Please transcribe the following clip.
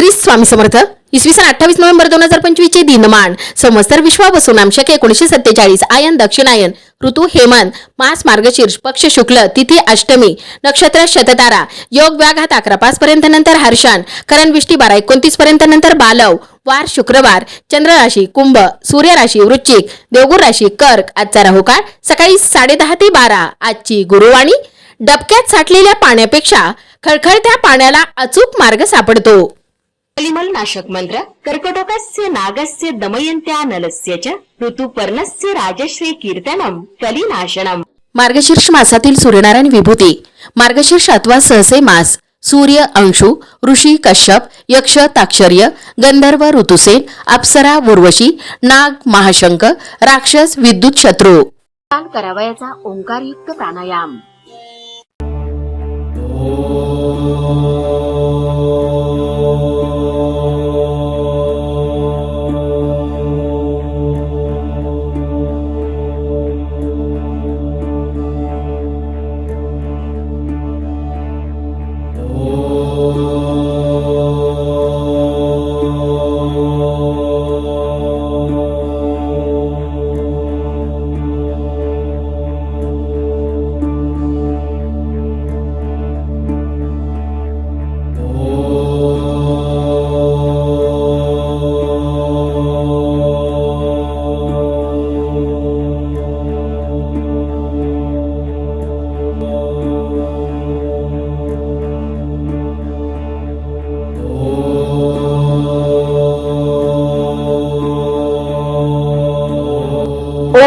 श्री स्वामी समर्थ. इसवी सन अठ्ठावीस नोव्हेंबर दोन हजार पंचवीस चे दिनमान. संवत्सर विश्वापासून नामशक एकोणीशे सत्तेचाळीस आयन दक्षिणायन ऋतू हेमंत मास मार्गशीर्ष पक्ष शुक्ल तिथी अष्टमी नक्षत्र शततारा योग व्याघात अकरा पाच पर्यंत नंतर हर्षण करण विष्टी बारा एकोणतीस पर्यंत नंतर बालव वार शुक्रवार चंद्र राशी कुंभ सूर्य राशी वृश्चिक देवगुर राशी कर्क आजचा राहू काळ सकाळी साडेदहा ते बारा आजची गुरुवाणी. डबक्यात साठलेल्या पाण्यापेक्षा खळखळत्या पाण्याला अचूक मार्ग सापडतो. कलिमल नाशक मंत्र कर्कटकस्य नागस्य दमयन्त्या नलस्य च ऋतुपर्णस्य राजश्री कीर्तनम कलिनाशनम. मार्गशीर्ष मासातील सूर्यनारायण विभूती. मार्गशीर्ष अथवा सहसे मास सूर्य अंशु ऋषी कश्यप यक्ष ताक्षर्य गंधर्व ऋतुसेन अप्सरा उर्वशी नाग महाशंक राक्षस विद्युत शत्रू. काल करावयाचा ओंकारयुक्त प्राणायाम.